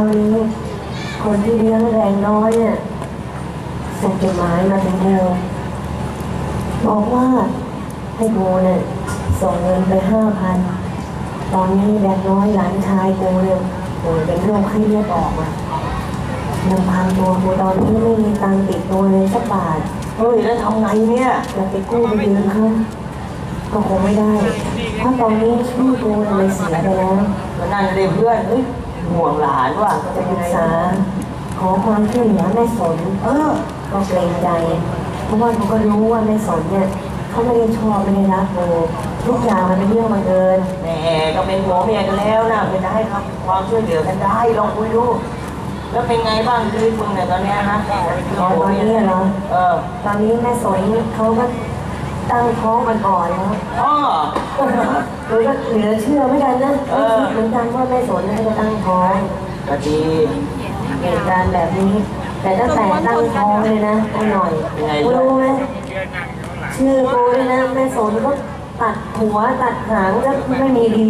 านี้ คนที่เลี้ยงแรงน้อยเนี่ยส่งจดหมายมาถึงเธอบอกว่าให้โบเนี่ยส่งเงินไปห้าพันตอนนี้แรงน้อยหลานชายโบเนี่ยป่วยเป็นโรคไข้เลือดออกอะลำพังตัวโบตอนนี้ไม่มีตังติดตัวเลยสักบาทเฮ้ยแล้วทำไงเนี่ยจะไปกู้ไปยืมเขาก็คงไม่ได้เพราตอนนี้ชื่อโบเนี่ยมันเสียไปแล้วมันนั่นเลยเพื่อนเฮ้ย ห่วงหลานว่ะจะปรึกษาขอความช่วยเหลือแม่สน เออ ก็เกรงใจ เพราะว่าเขาก็รู้ว่าแม่สนเนี่ยเขาไม่ได้ชอบไม่ได้รักโบทุกอย่างมันเป็นเรื่องบังเอิญแหมก็เป็นหัวเมียกันแล้วนะมันจะให้ทำความช่วยเหลือกันได้ลองคุยดูแล้วเป็นไงบ้างชีวิตมึงเนี่ยตอนเนี้ยนะตอนนี้เหรอเออตอนนี้แม่สนเขาก็ ตั้งท้องมันอ่อนแล้วอ๋อหนูก็เหลือเชื่อไม่กันนะเออ เหมือนกันว่าแม่สนน่าจะตั้งท้องก็ดีเหตุการณ์แบบนี้ แต่ตั้งแต่ตั้งท้องเลยนะไอ้หน่อยกูรู้ไหมชื่อกูเลยนะแม่สนก็ตัดหัวตัดหางก็ไม่มีดี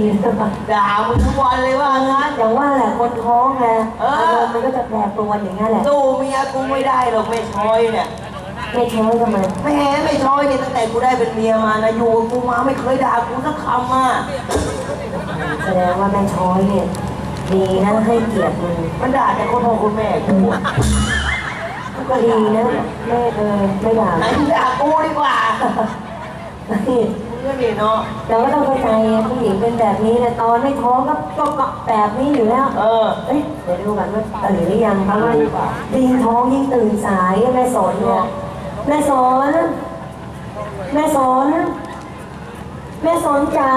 ด่ามึงทุกวันเลยว่างั้น อย่างว่าแหละคนท้องไงเออ อารมณ์มันก็จะแปรปรวนอย่างนั้นแหละ สู้เมียกูไม่ได้หรอกไม่ช้อยเนี่ย ไม่ท้องทำไมแหมไม่ช้อยเนี่ยตั้งแต่กูได้เป็นเมียมานะอยู่กับกูมาไม่เคยด่ากูสักคำอะแสดงว่าแม่ช้อยเนี่ยดีนะให้เกียรติมึงมันด่าแต่คนพ่อคุณแม่กูอะก็ดีนะแม่เออไม่ด่าไหนมึงด่ากูดีกว่านี่มึงก็ดีเนาะเราก็ต้องเข้าใจไงผู้หญิงเป็นแบบนี้นะตอนไม่ท้องก็ก็ก็แบบนี้อยู่แล้ว เออเอ้ยเดี๋ยวดูกันว่าตื่นหรือยังเพราะว่ายิ่งท้องยิ่งตื่นสายแม่สอนเนี่ย แม่สอน แม่สอน แม่สอนจ๋า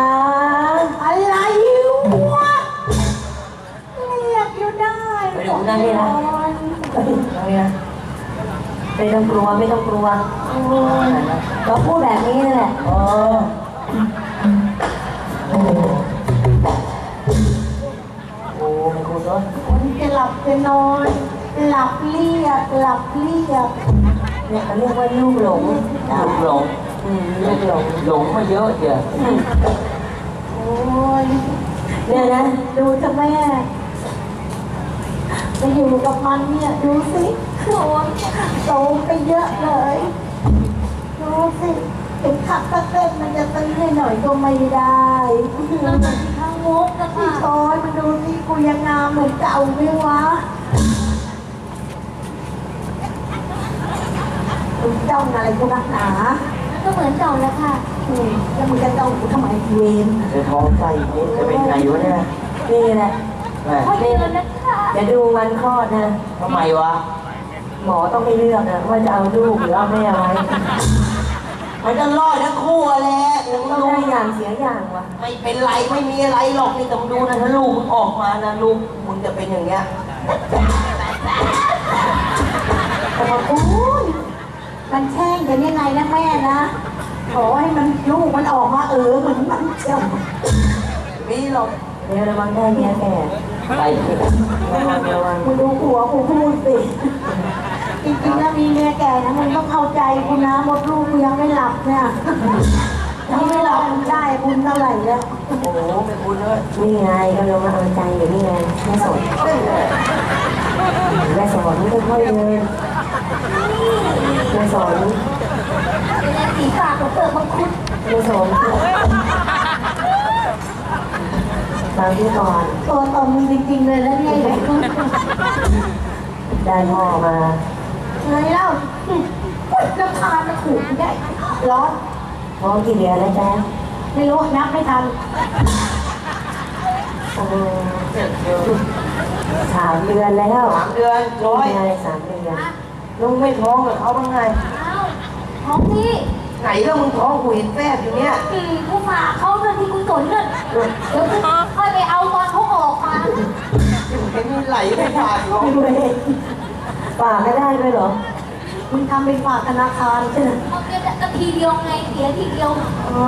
อะไรวะเรียกอยู่ได้ไปดูนั่นนี่นะเอ้ยเอาเนี่ยไม่ต้องกลัวไม่ต้องกลัวเราพูดแบบนี้นั่นแหละเออโอ้โหโอ้ไม่คุณเนาะคนจะหลับจะนอน หลับเรียกหลับเรียก เนี่ยเขาเรียกว่าลูกหลงลูกหลงอืมลูกหลงหลงมาเยอะเจียโอ้ยเนี่ยนะดูจะแม่จะอยู่กับมันเนี่ยดูสิโอ้ยโตไปเยอะเลยดูสิเป็นขับตะเต้นมันจะตื้อให้หน่อยก็ไม่ได้ทั้งงกนะพี่ชอยมันดูสิกูยังงามเหมือนเก่าไหมวะ มึงจ้องอะไรกูนักหนาก็เหมือนเก่าแล้วค่ะอืมแล้วมึงจะจ้องกูทำไมเวนจะท้องไส้นี่จะเป็นไงวะเนี่ยนี่แหละแม่พอเดือนนะคะเดี๋ยวดูวันคลอดนะ ทำไมวะ หมอต้องไม่เลือกนะว่าจะเอาลูกหรือเอาแม่ไว้มันจะรอดทั้งคู่อะแหละมึงต้องรู้ได้อย่างเสียอย่างวะไม่เป็นไรไม่มีอะไรหรอกนี่ต้องดูนะถ้าลูกมึงออกมานะลูกมึงจะเป็นอย่างเงี้ย แต่บอกโอ้ย มันแช่งกันยังไงนะแม่นะขอให้มันลูกมันออกมาเออเหมือนมันเจ้ามีหรอกเดี๋ยวระวังได้เมียแก่ไประวังระวังมึงดูหัวกูพูดสิจริงๆแล้วมีเมียแก่นะมึงต้องเข้าใจกูนะมดลูกกูยังไม่หลับเนี่ยยังไม่หลับมึงได้บุญเท่าไหร่แล้วโอ้โหไม่คุณเลยนี่ไงก็ลงมาเอาใจอยู่นี่ไงแม่สนแม่สอนค่อยเดินแม่สอน เป็นอะไรสีปากของเปิดมังคุดแม่สอนตามที่ก่อนตัวตนมึงจริงๆเลยแล้วเนี่ยไอ้คุณได้พ่อมาเลยเล่าอุ๊ยน้ำคาญจะขู่กูได้ร้อนท้องกี่เดือนแล้วจ๊ะไม่รู้นับไม่ทันเออสามเดือนแล้วสามเดือนร้อยไงสามเดือนลุงไม่ท้องกับเขาบ้างไง อ้าวของพี่ไหนแล้วมึงท้องกูเห็นแฟบอยู่เนี่ยอืมกูฝากเขาเรื่องที่กูสนเงินเดี๋ยวกูค่อยไปเอาตอนเขาออกมาเห็นไหลไม่ขาดหรอกไม่รู้ฝากไม่ได้ด้วยเหรอมึงทำเป็นฝากธนาคารใช่ไหมเอาเงินนาทีเดียวไงเสียทีเดียวอ๋อ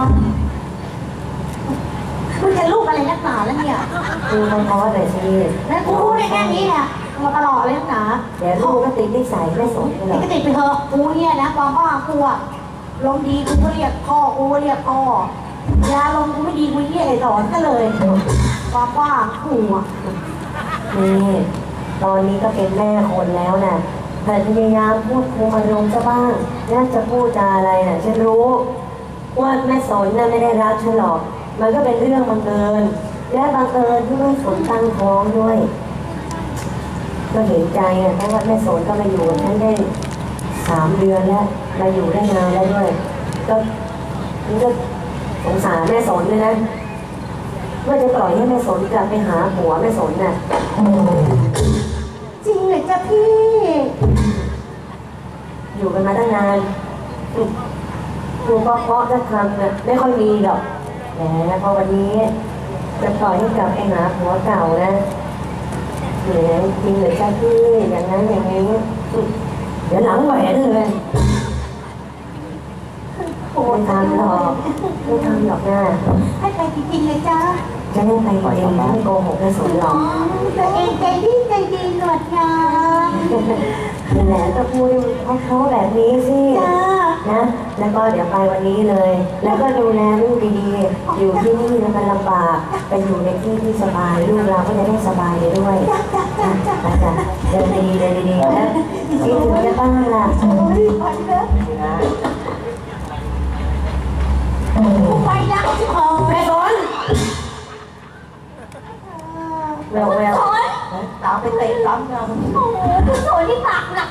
มึงจะลูกอะไรนักหนาแล้วเนี่ย คือมันเพราะว่าแต่ชีวิตแล้วกูพูดได้แค่นี้แหละ มาตลอดเลยนักหนาเดี๋ยวลูกก็ติดนิสัยไม่สนกันหรไอ้อกกระติกไปเถอะกูเนี่ยนะความบ้ากูอะลมดีกูก็เรียกพ่อกูก็เรียกพ่อยาลมกูไม่ดีกูเรียกไอ้สอนก็เลยความบ้ากูอะนี่ตอนนี้ก็เป็นแม่คนแล้วน่ะแต่พยายามพูดคุมอารมณ์ซะบ้างน่าจะพูดจาอะไรน่ะฉันรู้ว่าแม่สนน่ะไม่ได้รักฉันหรอก มันก็เป็นเรื่องบังเอิญและบังเอิญที่แม่สนตั้งท้องด้วย ก็เห็นใจอะเพราะว่าแม่สนก็มาอยู่กับฉันได้สามเดือนแล้วมาอยู่ได้นานแล้วด้วย ก็นี่ก็สงสารแม่สนเลยนะว่าจะปล่อยให้แม่สนกลับไปหาผัวแม่สนน่ะจริงเหรอจ๊ะพี่ อยู่กันมาตั้งนานครูเพราะเพราะจะทำน่ะไม่ค่อยมีหรอกแหมพอวันนี้จะปล่อยให้กลับไปหาผัวเก่านะ แหมจริงเหรือจ้าพี่อย่างนั้นอย่างนี้เดี๋ยวหลังแหวนเลยโอ้ไม่ทำหรอกไม่ทำหรอกนะให้ไปจริงๆเลยจ้าจะไม่ไปเองไม่โกหกแม่สนหรอกตัวเองใจดีใจดีหนวดงามนี่แหละก็พูดเพราะเขาแบบนี้สิจ้า นะ แล้วก็เดี๋ยวไปวันนี้เลย แล้วก็ดูแลลูกดีๆ อยู่ที่นี่แล้วมันลำบากไปอยู่ในที่ที่สบายลูกเราก็จะได้สบายไปด้วยจ้าจ้าจ้านะจ๊ะเดินดีเดินดีๆนะคิดถึงจะบ้างล่ะโอ้ยไปเลยนี่นะไปแล้วที่คอแม่สนแววแววสนตามไปเตะล้ำนะโอ้โหคุณสนนี่ปากหนัก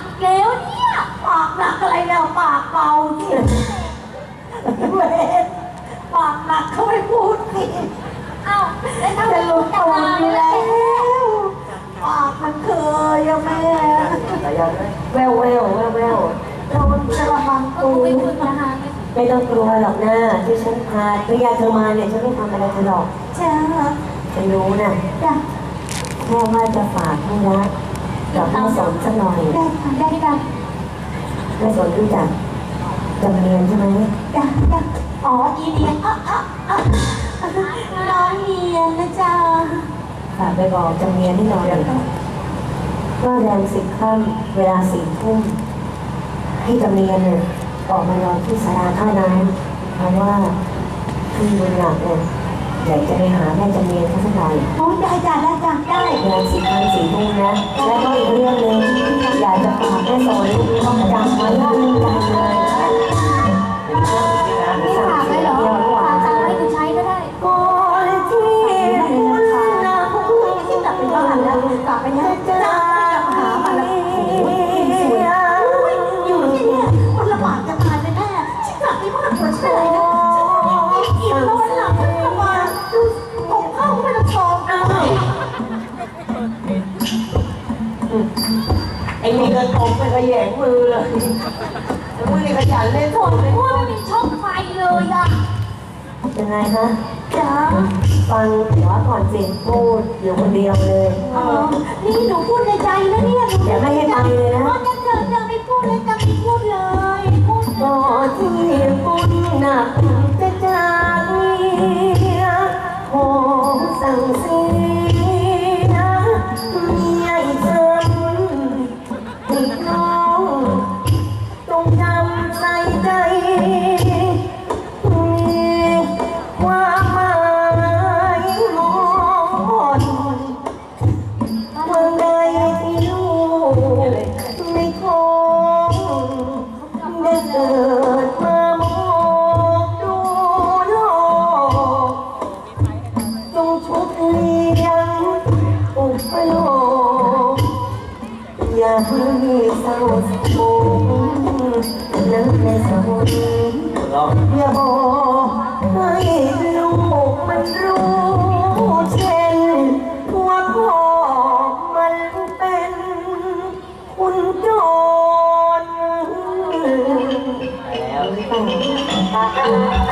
แววแววแววแววโดนกระมังก็ตูไม่คุยนะคะไม่ต้องกลัวหรอกนะที่ฉันพาภรรยาเธอมาเนี่ยฉันไม่ทำอะไรเธอหรอกจ้าฉันรู้นะจ้าแค่ว่าจะฝากให้รักกับแม่สนสักหน่อยได้ค่ะได้ค่ะแม่สนรู้จักจำเนียนใช่ไหมจ้าจ้าอ๋ออีเนียนอะอะอะน้องเนียนนะจ้าฝากไปบอกจำเนียนให้หน่อย ว่าแรงสิบค่ำเวลาสี่ทุ่มให้จำเนียนเนี่ยออกมารอที่ศาลาท่าน้ำเพราะว่าพี่บุญหลักเนี่ยอยากจะไปหาแม่จำเนียนเขาสักหน่อย โอ้ได้จ้าได้จ้าได้เวลาสิบค่ำสี่ทุ่มนะแล้ว บ้านคนฉันอะไรนะฉันไม่กินแล้ววันหลังฉันลำบากดูผมเข้าไม่ต้องชมนะไอ้นี่ก็ตบไปขยงมือเลยแล้วมึงนี่ขยันเล่นโอ้โทโหษเล่นไม่มีช่องไฟเลยอะยังไงฮะจ้าฟังหัวก่อนสิพูดอยู่คนเดียวเลยอ๋อนี่หนูพูดในใจนะเนี่ยหนูอย่าไม่ให้ไปเลยนะอ๋อจะเจอจะไม่พูดเลยจะไม่พูดเลยพูดก่อน ที่บุญหนักจะจากนี้ขอสั่งสี อย่าบอกให้ลูกมันรู้เช่นว่าพ่อมันเป็นคุณโจรแล้ว